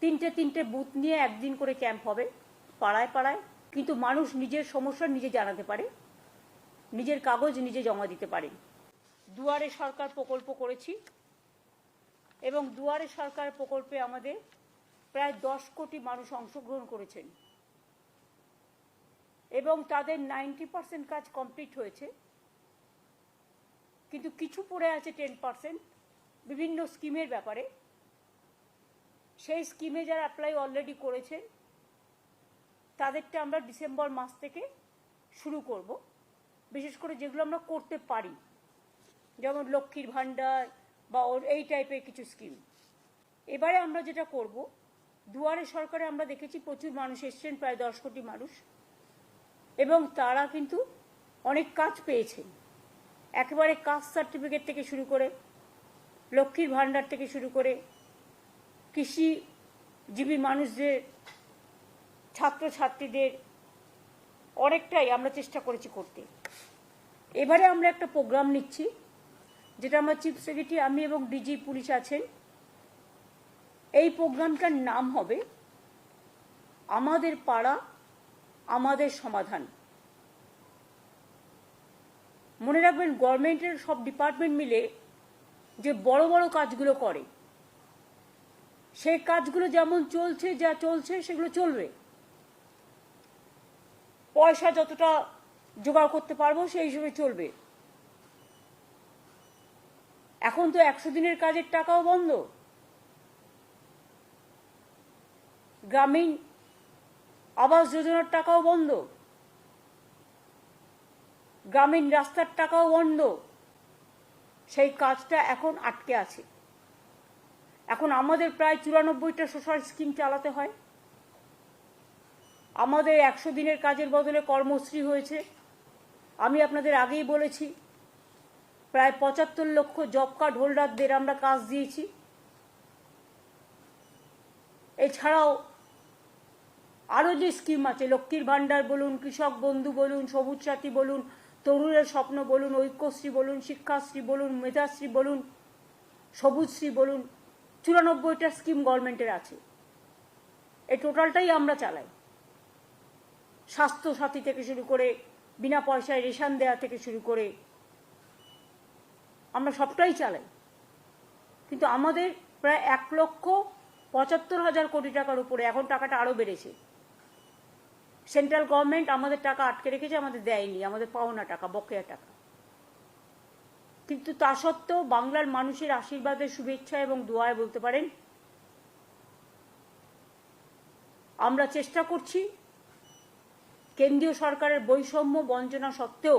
তিনটে তিনটে বুথ নিয়ে একদিন করে ক্যাম্প হবে, পাড়ায় পাড়ায়। কিন্তু মানুষ নিজের সমস্যা নিজে জানাতে পারে, নিজের কাগজ নিজে জমা দিতে পারে। দুয়ারে সরকার প্রকল্প করেছি এবং দুয়ারে সরকার প্রকল্পে আমাদের প্রায় দশ কোটি মানুষ অংশগ্রহণ করেছেন। এবং তাদের নাইনটি পার্সেন্ট কাজ কমপ্লিট হয়েছে। কিন্তু কিছু পড়ে আছে টেন পার্সেন্ট বিভিন্ন স্কিমের ব্যাপারে সেই স্কিমে যারা অ্যাপ্লাই অলরেডি করেছেন, তাদেরটা আমরা ডিসেম্বর মাস থেকে শুরু করব। বিশেষ করে যেগুলো আমরা করতে পারি, যেমন লক্ষ্মীর ভাণ্ডার বা ওর এই টাইপের কিছু স্কিম এবারে আমরা যেটা করব, দুয়ারে সরকারে আমরা দেখেছি প্রচুর মানুষ এসছেন, প্রায় দশ কোটি মানুষ, এবং তারা কিন্তু অনেক কাজ পেয়েছেন। একেবারে কাস্ট সার্টিফিকেট থেকে শুরু করে, লক্ষ্মীর ভাণ্ডার থেকে শুরু করে কৃষিজীবী মানুষদের ছাত্রছাত্রীদের অনেকটাই আমরা চেষ্টা করেছি করতে। এবারে আমরা একটা প্রোগ্রাম নিচ্ছি, যেটা আমার চিফ সেক্রেটারি আমি এবং ডিজি পুলিশ আছেন। এই প্রোগ্রামটার নাম হবে, আমাদের পাড়া, আমাদের সমাধান। মনে রাখবেন গভর্নমেন্টের সব ডিপার্টমেন্ট মিলে যে বড় বড় কাজগুলো করে সেই কাজগুলো যেমন চলছে, যা চলছে, সেগুলো চলবে। পয়সা যতটা জোগাড় করতে পারব, সেই হিসেবে চলবে। এখন তো একশো দিনের কাজের টাকাও বন্ধ। গ্রামীণ আবাস যোজনার টাকাও বন্ধ। গ্রামীণ রাস্তার টাকাও বন্ধ। সেই কাজটা এখন আটকে আছে। এখন আমাদের প্রায় চুরানব্বইটা সোশ্যাল স্কিম চালাতে হয়। আমাদের একশো দিনের কাজের বদলে কর্মশ্রী হয়েছে। আমি আপনাদের আগেই বলেছি, প্রায় পঁচাত্তর লক্ষ জব কার্ড হোল্ডারদের আমরা কাজ দিয়েছি। এছাড়াও আরও যে স্কিম আছে, লক্ষ্মীর ভাণ্ডার বলুন, কৃষক বন্ধু বলুন, সবুজ সাথী বলুন, তরুণের স্বপ্ন বলুন, ঐক্যশ্রী বলুন, শিক্ষাশ্রী বলুন, মেধাশ্রী বলুন, সবুজশ্রী বলুন চুরানব্বইটা স্কিম গভর্নমেন্টের আছে। এই টোটালটাই আমরা চালাই। স্বাস্থ্য সাথী থেকে শুরু করে, বিনা পয়সায় রেশন দেওয়া থেকে শুরু করে, আমরা সবটাই চালাই। কিন্তু আমাদের প্রায় এক লক্ষ পঁচাত্তর হাজার কোটি টাকার উপরে এখন টাকাটা আরও বেড়েছে। সেন্ট্রাল গভর্নমেন্ট আমাদের টাকা আটকে রেখেছে, আমাদের দেয়নি, আমাদের পাওনা টাকা, বকেয়া টাকা। কিন্তু তা সত্ত্বেও বাংলার মানুষের আশীর্বাদের শুভেচ্ছা এবং দোয়ায় বলতে পারেন, আমরা চেষ্টা করছি কেন্দ্রীয় সরকারের বৈষম্য বঞ্চনা সত্ত্বেও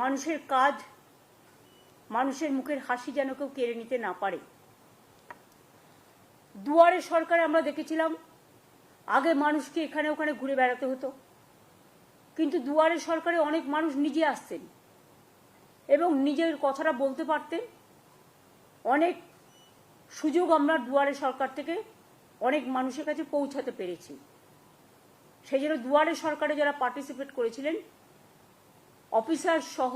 মানুষের কাজ মানুষের মুখের হাসি যেন কেউ কেড়ে নিতে না পারে। দুয়ারে সরকারে আমরা দেখেছিলাম, আগে মানুষকে এখানে ওখানে ঘুরে বেড়াতে হতো, কিন্তু দুয়ারে সরকারে অনেক মানুষ নিজে আসতেন। এবং নিজের কথাটা বলতে পারতেন। অনেক সুযোগ আমরা দুয়ারে সরকার থেকে অনেক মানুষের কাছে পৌঁছাতে পেরেছি। সেই জন্য দুয়ারে সরকারে যারা পার্টিসিপেট করেছিলেন অফিসার সহ,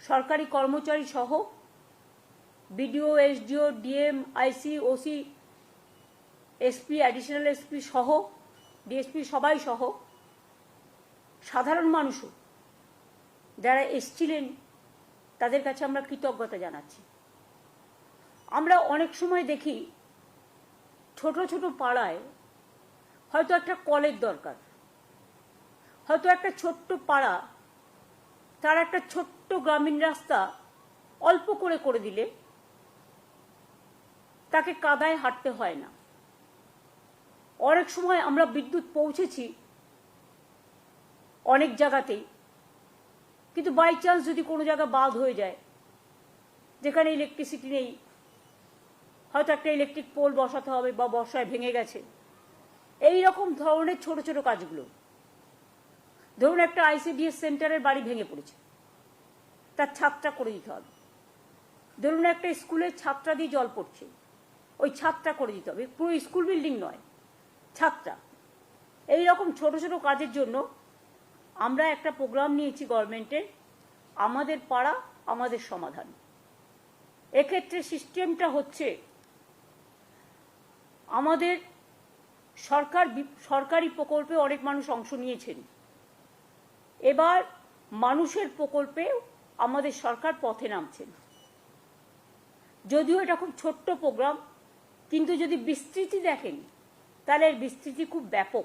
সরকারি কর্মচারী সহ BDO SDO DM IC OC SP additional SP সহ ডিএসপি সবাই সহ, সাধারণ মানুষও যারা এসছিলেন, তাদের কাছে আমরা কৃতজ্ঞতা জানাচ্ছি। আমরা অনেক সময় দেখি, ছোট ছোট পাড়ায় হয়তো একটা কলের দরকার, হয়তো একটা ছোট্ট পাড়া, তার একটা ছোট্ট গ্রামীণ রাস্তা অল্প করে করে দিলে তাকে কাদায় হাঁটতে হয় না। অনেক সময় আমরা বিদ্যুৎ পৌঁছেছি অনেক জায়গাতেই কিন্তু বাই চান্স যদি কোনো জায়গা বাদ হয়ে যায়, যেখানে ইলেকট্রিসিটি নেই, হয়তো একটা ইলেকট্রিক পোল বসাতে হবে বা বর্ষায় ভেঙে গেছে। এই রকম ধরনের ছোট ছোট কাজগুলো। ধরুন একটা আইসিডিএস সেন্টারের বাড়ি ভেঙে পড়েছে। তার ছাদটা করে দিতে হবে। ধরুন একটা স্কুলের ছাদটা দিয়ে জল পড়ছে। ওই ছাদটা করে দিতে হবে। পুরো স্কুল বিল্ডিং নয়, ছাদটা। এই রকম ছোট ছোট কাজের জন্য আমরা একটা প্রোগ্রাম নিয়েছি গভর্নমেন্টের, আমাদের পাড়া, আমাদের সমাধান। এক্ষেত্রে সিস্টেমটা হচ্ছে, আমাদের সরকার সরকারি প্রকল্পে অনেক মানুষ অংশ নিয়েছেন। এবার মানুষের প্রকল্পে আমাদের সরকার পথে নামছেন। যদিও এটা খুব ছোট্ট প্রোগ্রাম, কিন্তু যদি বিস্তৃতি দেখেন, তাহলে এর বিস্তৃতি খুব ব্যাপক।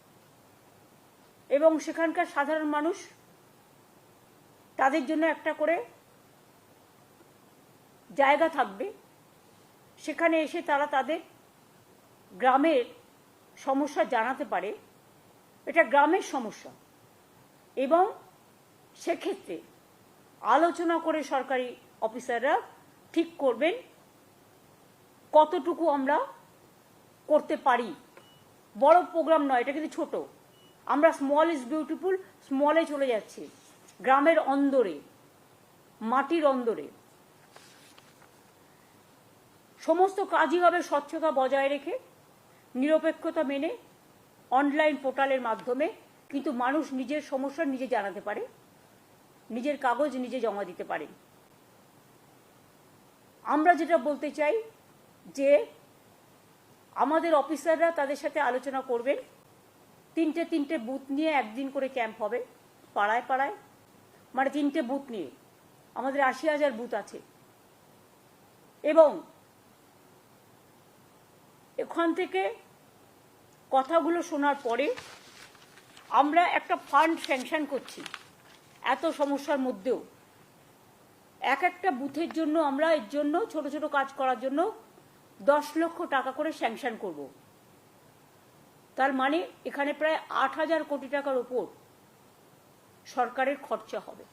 এবং সেখানকার সাধারণ মানুষ তাদের জন্য একটা করে জায়গা থাকবে। সেখানে এসে তারা তাদের গ্রামের সমস্যা জানাতে পারে। এটা গ্রামের সমস্যা। এবং সেক্ষেত্রে আলোচনা করে সরকারি অফিসাররা ঠিক করবেন কতটুকু আমরা করতে পারি। বড় প্রোগ্রাম নয়, এটা কিন্তু ছোট। আমরা স্মল ইজ বিউটিফুল স্মলে চলে যাচ্ছি। গ্রামের অন্দরে, মাটির অন্দরে। সমস্ত কাজই হবে স্বচ্ছতা বজায় রেখে, নিরপেক্ষতা মেনে অনলাইন পোর্টালের মাধ্যমে। কিন্তু মানুষ নিজের সমস্যা নিজে জানাতে পারে, নিজের কাগজ নিজে জমা দিতে পারে। আমরা যেটা বলতে চাই যে, আমাদের অফিসাররা তাদের সাথে আলোচনা করবেন। তিনটে তিনটে বুথ নিয়ে একদিন করে ক্যাম্প হবে, পাড়ায় পাড়ায় মানে তিনটে বুথ নিয়ে। আমাদের আশি হাজার বুথ আছে। এবং এখান থেকে কথাগুলো শোনার পরে আমরা একটা ফান্ড স্যাংশন করছি, এত সমস্যার মধ্যেও। এক একটা বুথের জন্য আমরা এর জন্য ছোট ছোট কাজ করার জন্য দশ লক্ষ টাকা করে স্যাংশন করব। তার মানে এখানে প্রায় আট হাজার কোটি টাকার ওপর সরকারের খরচা হবে।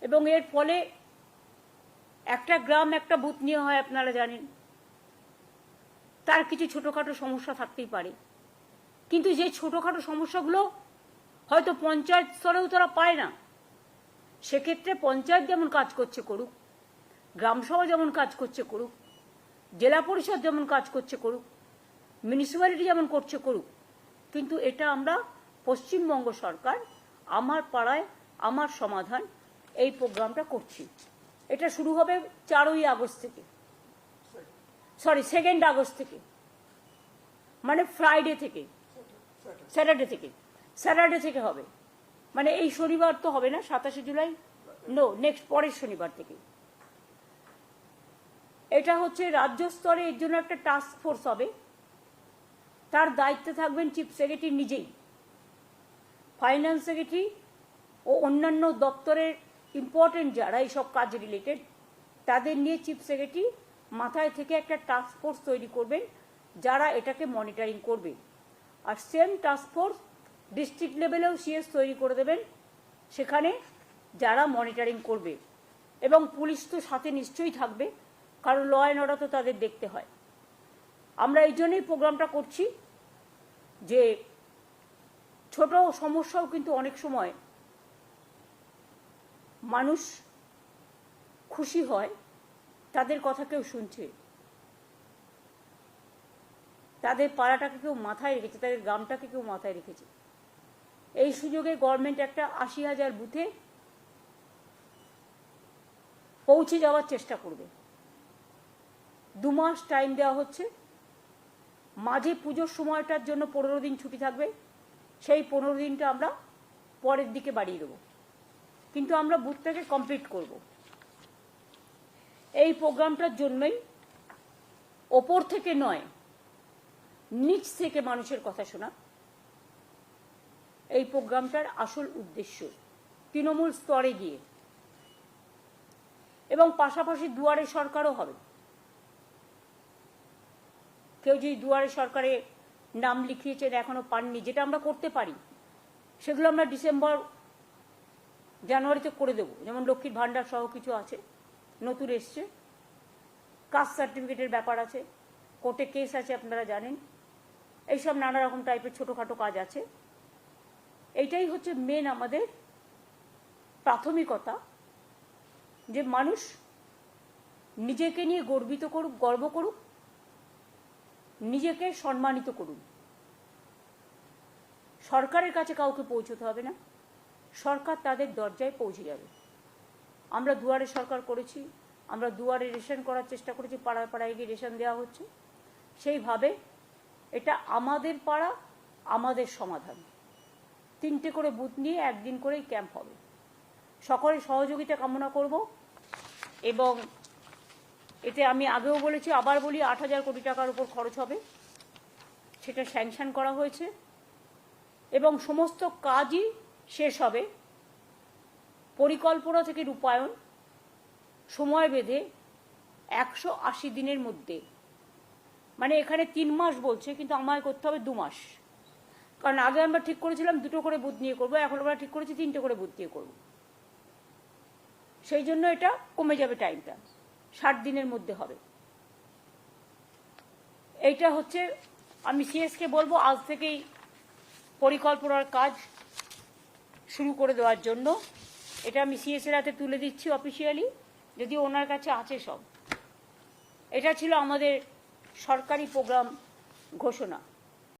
এবং এর ফলে একটা গ্রাম, একটা বুথ নিয়ে হয় আপনারা জানেন। তার কিছু ছোটোখাটো সমস্যা থাকতেই পারে। কিন্তু যে ছোটোখাটো সমস্যাগুলো হয়তো পঞ্চায়েত স্তরেও তারা পায় না, সেক্ষেত্রে পঞ্চায়েত যেমন কাজ করছে করুক, গ্রামসভা যেমন কাজ করছে করুক, জেলা পরিষদ যেমন কাজ করছে করুক মিউনিসিপ্যালিটি যেমন করছে করুক, কিন্তু এটা আমরা পশ্চিমবঙ্গ সরকার, আমার পাড়ায় আমার সমাধান এই প্রোগ্রামটা করছি। এটা শুরু হবে চারই আগস্ট থেকে। সরি সেকেন্ড আগস্ট থেকে। মানে ফ্রাইডে থেকে। স্যাটারডে থেকে। স্যাটারডে থেকে হবে। মানে এই শনিবার তো হবে না, সাতাশে জুলাই? নো নেক্সট পরের শনিবার থেকে। এটা হচ্ছে রাজ্য স্তরে এর জন্য একটা টাস্ক ফোর্স হবে। তার দায়িত্বে থাকবেন চিফ সেক্রেটারি নিজেই। ফাইন্যান্স সেক্রেটারি ও অন্যান্য দপ্তরের ইম্পর্টেন্ট যারা এইসব কাজ রিলেটেড তাদের নিয়ে চিফ সেক্রেটারি মাথায় থেকে একটা টাস্ক ফোর্স তৈরি করবেন, যারা এটাকে মনিটরিং করবে। আর সেম টাস্ক ফোর্স ডিস্ট্রিক্ট লেভেলেও সিএস তৈরি করে দেবেন, সেখানে যারা মনিটরিং করবে। এবং পুলিশ তো সাথে নিশ্চয়ই থাকবে, কারণ ল অ্যান্ড অর্ডার তো তাদের দেখতে হয়। আমরা এই জন্যই প্রোগ্রামটা করছি যে ছোট সমস্যাও কিন্তু অনেক সময় মানুষ খুশি হয়, তাদের কথা কেউ শুনছে। তাদের পাড়াটাকে কেউ মাথায় রেখেছে, তাদের গ্রামটাকে কেউ মাথায় রেখেছে। এই সুযোগে গভর্নমেন্ট একটা আশি হাজার বুথে পৌঁছে যাওয়ার চেষ্টা করবে। দু মাস টাইম দেওয়া হচ্ছে। মাঝে পুজোর সময়টার জন্য পনেরো দিন ছুটি থাকবে, সেই পনেরো দিনটা আমরা পরের দিকে বাড়িয়ে দেবো। কিন্তু আমরা বুথটাকে কমপ্লিট করব। এই প্রোগ্রামটার জন্যই ওপর থেকে নয়, নিচ থেকে মানুষের কথা শোনা। এই প্রোগ্রামটার আসল উদ্দেশ্য তৃণমূল স্তরে গিয়ে। এবং পাশাপাশি দুয়ারে সরকারও হবে। কেউ যদি দুয়ারে সরকারে নাম লিখিয়েছেন, এখনও পাননি, যেটা আমরা করতে পারি, সেগুলো আমরা ডিসেম্বর, জানুয়ারিতে করে দেবো। যেমন লক্ষ্মীর ভাণ্ডার সহ কিছু আছে, নতুন এসছে। কাস্ট সার্টিফিকেটের ব্যাপার আছে, কোর্টে কেস আছে, আপনারা জানেন। এইসব নানা রকম টাইপের ছোটোখাটো কাজ আছে। এইটাই হচ্ছে মেন আমাদের প্রাথমিকতা, যে মানুষ নিজেকে নিয়ে গর্বিত করুক, গর্ব করুক নিজেকে সম্মানিত করুন। সরকারের কাছে কাউকে পৌঁছতে হবে না। সরকার তাদের দরজায় পৌঁছে যাবে। আমরা দুয়ারে সরকার করেছি, আমরা দুয়ারে রেশন করার চেষ্টা করেছি, পাড়ায় পাড়ায় গিয়ে রেশন দেওয়া হচ্ছে। সেইভাবে এটা আমাদের পাড়া, আমাদের সমাধান। তিনটে করে বুথ নিয়ে একদিন করেই ক্যাম্প হবে। সকলের সহযোগিতা কামনা করব এবং এতে আমি আগেও বলেছি, আবার বলি আট হাজার কোটি টাকার উপর খরচ হবে। সেটা স্যাংশন করা হয়েছে। এবং সমস্ত কাজই শেষ হবে। পরিকল্পনা থেকে রূপায়ণ, সময় বেঁধে একশো আশি দিনের মধ্যে। মানে এখানে তিন মাস বলছে, কিন্তু আমায় করতে হবে দু মাস। কারণ আগে আমরা ঠিক করেছিলাম দুটো করে বুথ নিয়ে করব, এখন আমরা ঠিক করেছি তিনটে করে বুথ নিয়ে করব। সেই জন্য এটা কমে যাবে টাইমটা ষাট দিনের মধ্যে হবে। এইটা হচ্ছে, আমি সিএসকে বলব, আজ থেকেই পরিকল্পনার কাজ শুরু করে দেওয়ার জন্য। এটা আমি সিএসের হাতে তুলে দিচ্ছি অফিসিয়ালি যদি ওনার কাছে আছে সব। এটা ছিল আমাদের সরকারি প্রোগ্রাম ঘোষণা।